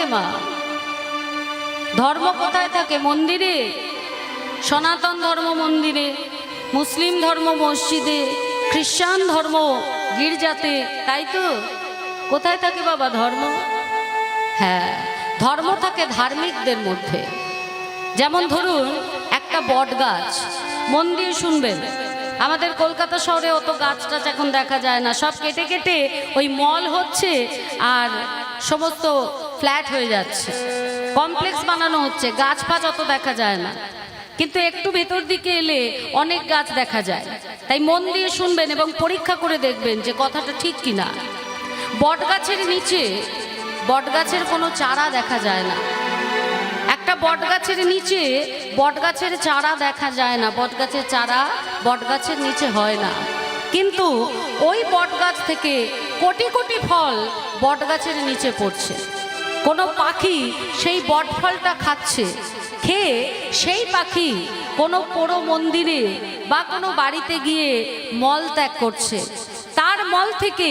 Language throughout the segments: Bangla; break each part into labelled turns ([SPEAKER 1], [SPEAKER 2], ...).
[SPEAKER 1] থাকে মা। ধর্ম কোথায় থাকে? মন্দিরে? সনাতন ধর্ম মন্দিরে? মুসলিম ধর্ম মসজিদে? খ্রিস্টান ধর্ম গির্জাতে? তাই তো? কোথায় থাকে বাবা ধর্ম? হ্যাঁ ধর্ম থাকে ধার্মিকদের মধ্যে। যেমন ধরুন, একটা বট গাছ মন দিয়ে শুনবেন, আমাদের কলকাতা শহরে অত গাছ টাছ এখন দেখা যায় না। সব কেটে কেটে ওই মল হচ্ছে আর সমস্ত ফ্ল্যাট হয়ে যাচ্ছে। কমপ্লেক্স বানানো হচ্ছে, গাছ ফাছ অত দেখা যায় না। কিন্তু একটু ভেতর দিকে এলে অনেক গাছ দেখা যায়। তাই মন দিয়ে শুনবেন এবং পরীক্ষা করে দেখবেন যে কথাটা ঠিক কিনা। বট গাছের নিচে বট গাছের কোনো চারা দেখা যায় না। একটা বট গাছের নিচে বট গাছের চারা দেখা যায় না। বট গাছের চারা বট গাছের নিচে হয় না। কিন্তু ওই বট গাছ থেকে কোটি কোটি ফল বট গাছের নিচে পড়ছে। কোনো পাখি সেই বট ফলটা খাচ্ছে। খেয়ে সেই পাখি কোনো পোড়ো মন্দিরে বা কোনো বাড়িতে গিয়ে মল ত্যাগ করছে। তার মল থেকে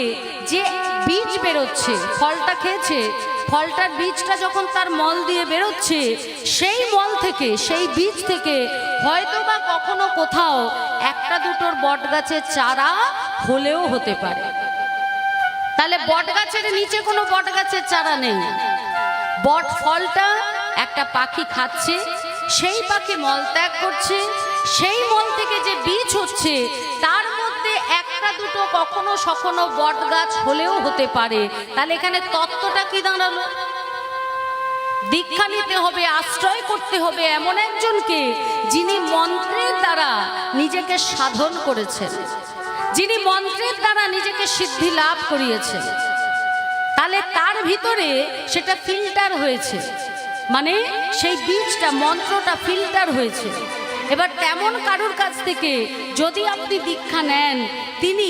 [SPEAKER 1] যে বীজ বেরোচ্ছে, ফলটা খেয়েছে, ফলটার বীজটা যখন তার মল দিয়ে বেরোচ্ছে, সেই মল থেকে, সেই বীজ থেকে হয়তো বা কখনো কোথাও একটা দুটোর বট গাছের চারা হলেও হতে পারে। তাহলে বট গাছের নিচে কোনো বট গাছের চারা নেই। বট ফলটা একটা পাখি খাচ্ছে, সেই পাখি মল ত্যাগ করছে, সেই মল থেকে যে বীজ হচ্ছে, তার মধ্যে একটা দুটো কখনো সখনো বট গাছ হলেও হতে পারে। তাহলে এখানে তত্ত্বটা কি দাঁড়াল? দীক্ষা নিতে হবে, আশ্রয় করতে হবে এমন একজনকে যিনি মন্ত্রের দ্বারা নিজেকে সাধন করেছেন। যিনি মন্ত্রের দ্বারা নিজেকে সিদ্ধি লাভ করিয়েছেন। তাহলে তার ভিতরে সেটা ফিল্টার হয়েছে। মানে সেই বীজটা, মন্ত্রটা ফিল্টার হয়েছে। এবার তেমন কারুর কাছ থেকে যদি আপনি দীক্ষা নেন, তিনি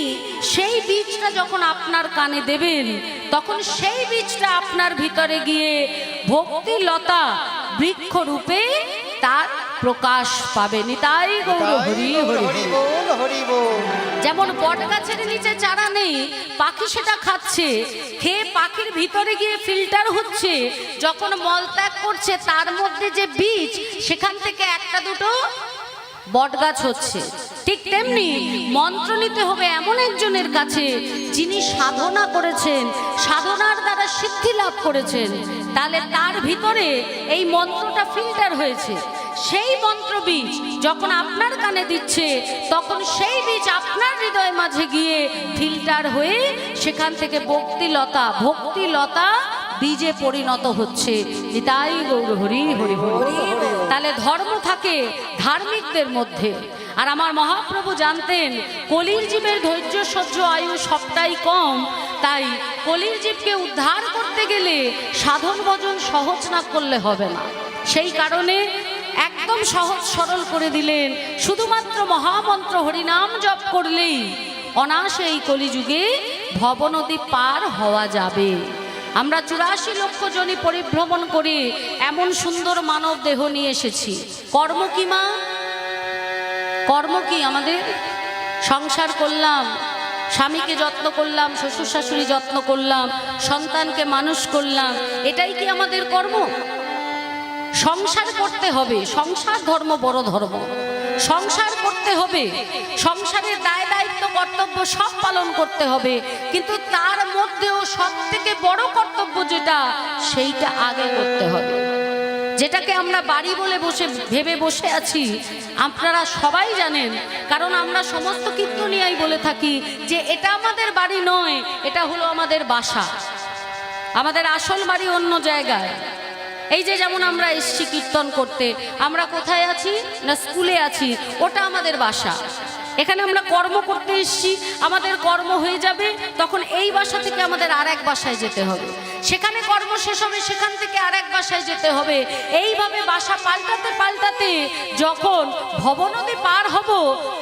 [SPEAKER 1] সেই বীজটা যখন আপনার কানে দেবেন, তখন সেই বীজটা আপনার ভিতরে গিয়ে ভক্তি লতা বৃক্ষরূপে তার প্রকাশ পাবে নিতাই গৌর হরি হরি যেমন বট গাছের নিচে চারা নেই পাখি সেটা খাচ্ছে। খেয়ে পাখির ভিতরে গিয়ে ফিল্টার হচ্ছে। যখন মলত্যাগ করছে তার মধ্যে যে বীজ সেখান থেকে একটা দুটো বট গাছ হচ্ছে। ঠিক তেমনি মন্ত্র নিতে হবে এমন একজনের কাছে যিনি সাধনা করেছেন সাধনার দ্বারা সিদ্ধি লাভ করেছেন। তাহলে তার ভিতরে এই মন্ত্রটা ফিল্টার হয়েছে। সেই মন্ত্র বীজ যখন আপনার কানে দিচ্ছে তখন সেই বীজ আপনার হৃদয় মাঝে গিয়ে ফিল্টার হয়ে সেখান থেকে ভক্তিলতা ভক্তিলতা বীজে পরিণত হচ্ছে। নিতাই গৌর হরি হরি হরি। তাহলে ধর্ম থাকে ধার্মিকদের মধ্যে। আর আমার মহাপ্রভু জানতেন কলির জীবের ধৈর্য সহ্য আয়ু সবটাই কম। তাই কলির জীবকে উদ্ধার করতে গেলে সাধন ভজন সহজ না করলে হবে না। সেই কারণে একদম সহজ সরল করে দিলেন। শুধুমাত্র মহামন্ত্র হরিনাম জপ করলেই অনায়াসে এই কলিযুগে ভবনদী পার হওয়া যাবে। আমরা চুরাশি লক্ষ জনই পরিভ্রমণ করে এমন সুন্দর মানব দেহ নিয়ে এসেছি। কর্ম কি, মা? কর্ম কি আমাদের? সংসার করলাম, স্বামীকে যত্ন করলাম, শ্বশুর শাশুড়ি যত্ন করলাম, সন্তানকে মানুষ করলাম, এটাই কি আমাদের কর্ম? সংসার করতে হবে, সংসার ধর্ম বড় ধর্ম। সংসার করতে হবে, সংসারের দায় দায়িত্ব, কর্তব্য সব পালন করতে হবে, কিন্তু তার মধ্যেও সব থেকে বড় কর্তব্য যেটা, সেইটা আগে করতে হবে। যেটাকে আমরা বাড়ি বলে বসে, ভেবে বসে আছি, আপনারা সবাই জানেন, কারণ আমরা সমস্ত কীর্তনিয়াই বলে থাকি যে এটা আমাদের বাড়ি নয়, এটা হলো আমাদের বাসা। আমাদের আসল বাড়ি অন্য জায়গায়। এই যে যেমন আমরা এসছি কীর্তন করতে, আমরা কোথায় আছি? না স্কুলে আছি। ওটা আমাদের বাসা। এখানে আমরা কর্ম করতে এসছি, আমাদের কর্ম হয়ে যাবে, তখন এই বাসা থেকে আমাদের আর এক বাসায় যেতে হবে। সেখানে কর্ম শেষ হবে, সেখান থেকে আর এক বাসায় যেতে হবে। এইভাবে বাসা পাল্টাতে পাল্টাতে যখন ভবনদী পার হব,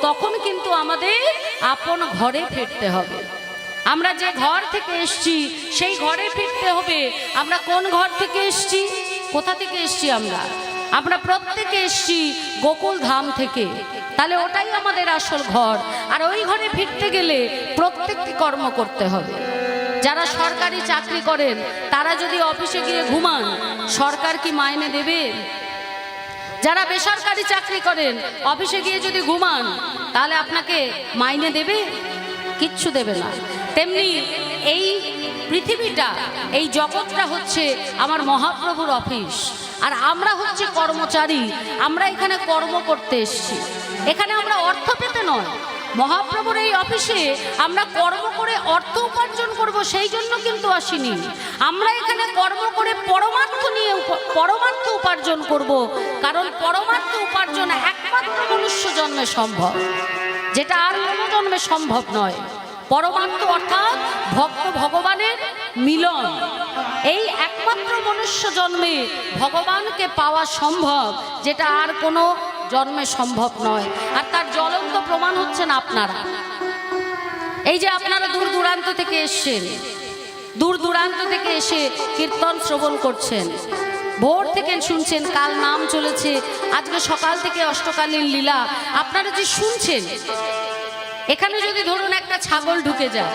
[SPEAKER 1] তখন কিন্তু আমাদের আপন ঘরে ফিরতে হবে। আমরা যে ঘর থেকে এসছি, সেই ঘরে ফিরতে হবে। আমরা কোন ঘর থেকে এসছি? কোথা থেকে এসছি আমরা? আমরা প্রত্যেকে এসছি গোকুল ধাম থেকে। তাহলে ওটাই আমাদের আসল ঘর। আর ওই ঘরে ফিরতে গেলে প্রত্যেকটি কর্ম করতে হবে। যারা সরকারি চাকরি করেন, তারা যদি অফিসে গিয়ে ঘুমান, সরকার কি মাইনে দেবে? যারা বেসরকারি চাকরি করেন, অফিসে গিয়ে যদি ঘুমান, তাহলে আপনাকে মাইনে দেবে? কিচ্ছু দেবে না। তেমনি এই পৃথিবীটা, এই জগৎটা হচ্ছে আমার মহাপ্রভুর অফিস। আর আমরা হচ্ছে কর্মচারী, আমরা এখানে কর্ম করতে এসেছি। এখানে আমরা অর্থ পেতে নয়। মহাপ্রভুর এই অফিসে আমরা কর্ম করে অর্থ উপার্জন করব সেই জন্য কিন্তু আসিনি। আমরা এখানে কর্ম করে পরমার্থ নিয়ে পরমার্থ উপার্জন করব। কারণ পরমার্থ উপার্জন একমাত্র মনুষ্য জন্মে সম্ভব, যেটা আর কোনো জন্মে সম্ভব নয়। পরমার্থ অর্থাৎ ভক্ত ভগবানের মিলন। এই একমাত্র মনুষ্য জন্মে ভগবানকে পাওয়া সম্ভব, যেটা আর কোনো জন্মে সম্ভব নয়। আর তার জ্বলন্ত প্রমাণ হচ্ছেন আপনারা। এই যে আপনারা দূর দূরান্ত থেকে এসছেন, দূর দূরান্ত থেকে এসে কীর্তন শ্রবণ করছেন, ভোর থেকে শুনছেন কাল নাম চলেছে, আজকে সকাল থেকে অষ্টকালীন লীলা, আপনারা যে শুনছেন এখানে যদি ধরুন একটা ছাগল ঢুকে যায়,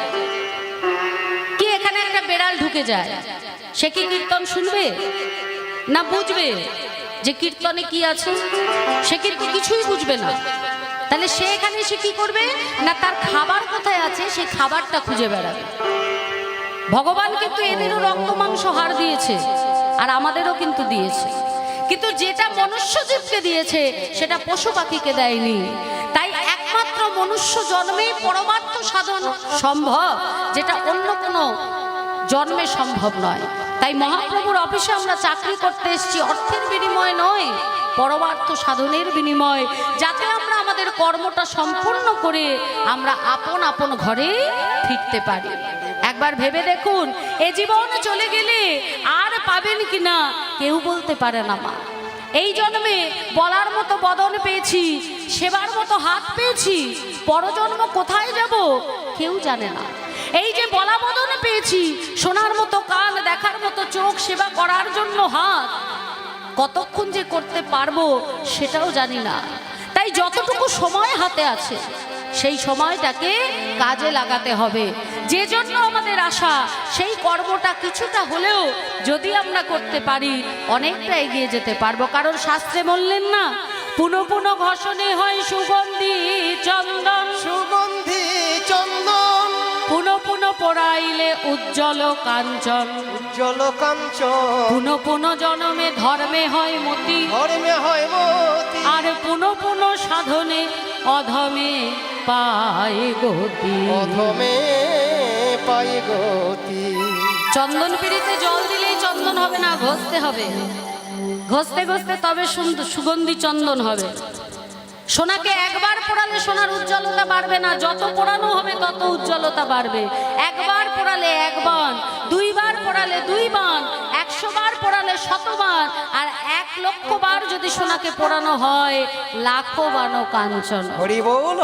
[SPEAKER 1] কি এখানে একটা বেড়াল ঢুকে যায়? সে কি কীর্তন শুনবে? না বুঝবে যে কীর্তনে কি আছে? সে কিন্তু কিছুই বুঝবে না। তাহলে সে এখানে সে কি করবে? না তার খাবার কোথায় আছে? সেই খাবারটা খুঁজে বেড়াবে। ভগবান কিন্তু এদেরও রক্ত, মাংস হার দিয়েছে, আর আমাদেরও কিন্তু দিয়েছে। কিন্তু যেটা মনুষ্য জীবকে দিয়েছে, সেটা পশু পাখিকে দেয়নি। মনুষ্য জন্মেই পরমার্থ সাধন সম্ভব, যেটা অন্য কোনো জন্মে সম্ভব নয়। তাই মহাপ্রভুর অফিসে আমরা চাকরি করতে এসেছি, অর্থের বিনিময় নয় পরমার্থ সাধনের বিনিময়, যাতে আমরা আমাদের কর্মটা সম্পূর্ণ করে আমরা আপন আপন ঘরে ফিরতে পারি। একবার ভেবে দেখুন, এ জীবন চলে গেলে আর পাবেন কিনা, কেউ বলতে পারে না মা। এই জন্মে বলার মতো বদন পেয়েছি সেবার মতো হাত পেয়েছি। পরজন্ম কোথায় যাব কেউ জানে না। এই যে বলা বদন পেয়েছি, শোনার মতো কান, দেখার মতো চোখ, সেবা করার জন্য হাত। কতক্ষণ যে করতে পারব সেটাও জানি না। তাই যতটুকু সময় হাতে আছে, সেই সময়টাকে কাজে লাগাতে হবে। যে জন্য আমাদের আশা, সেই কর্মটা কিছুটা হলেও যদি আমরা করতে পারি, অনেকটা এগিয়ে যেতে পারব। কারণ শাস্ত্রে বললেন না পুনঃ পুনঃ ঘষণে হয় সুগন্ধি চন্দন।
[SPEAKER 2] সুগন্ধি চন্দন।
[SPEAKER 1] পুনঃ পুনঃ পড়াইলে উজ্জ্বল কাঞ্চন।
[SPEAKER 2] উজ্জ্বল কাঞ্চন।
[SPEAKER 1] পুনঃ পুনঃ জনমে ধর্মে হয় মতি।
[SPEAKER 2] ধর্মে হয় মতি।
[SPEAKER 1] আর পুনঃ পুনঃ সাধনে অধমে পায় গতি।
[SPEAKER 2] অধমে পাই গতি।
[SPEAKER 1] চন্দন পিড়িতে জল দিলেই চন্দন হবে না ঘষতে হবে। ঘষতে ঘষতে তবে সুগন্ধি চন্দন হবে। সোনাকে একবার পোড়ালে সোনার উজ্জ্বলতা বাড়বে না, যত পোড়ানো হবে তত উজ্জ্বলতা বাড়বে। একবার পোড়ালে একবার দুইবার পোড়ালে দুই বান পোড়ালে শতবার আর এক লক্ষ বার যদি সোনাকে পোড়ানো হয় লাখো বানো কাঞ্চন।
[SPEAKER 2] হরি বল।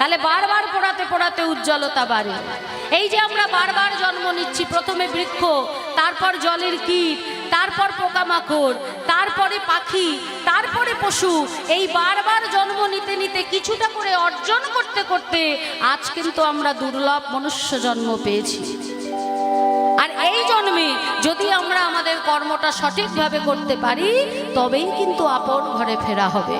[SPEAKER 1] তাহলে বারবার পোড়াতে পোড়াতে উজ্জ্বলতা বাড়ে। এই যে আমরা বারবার জন্ম নিচ্ছি প্রথমে বৃক্ষ তারপর জলের কীট তারপর পোকামাকড় তারপরে পাখি তারপরে পশু এই বারবার জন্ম নিতে নিতে কিছুটা করে অর্জন করতে করতে আজ কিন্তু আমরা দুর্লভ মনুষ্য জন্ম পেয়েছি। জন্মে। যদি আমরা আমাদের কর্মটা সঠিকভাবে করতে পারি তবেই কিন্তু আপন ঘরে ফেরা হবে।